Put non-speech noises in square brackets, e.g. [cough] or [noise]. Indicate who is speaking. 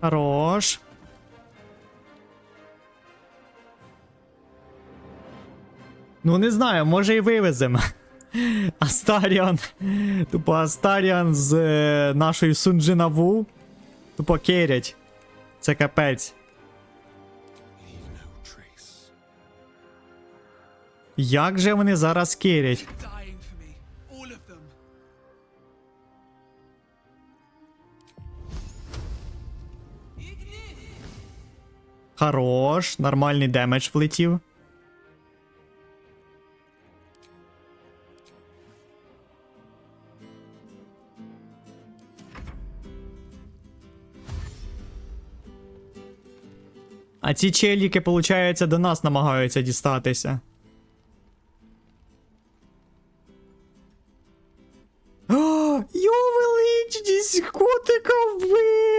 Speaker 1: Хорош. Ну, не знаю, може і вивеземо. [laughs] Астаріан. Тупо Астаріан з е, нашою Сунджинаву. Тупо керять. Це капець. Як же вони зараз керять? Хорош, нормальний демедж влетів. А ці челіки, виходить, до нас намагаються дістатися. О, [gasps] Йо величність котика вбив!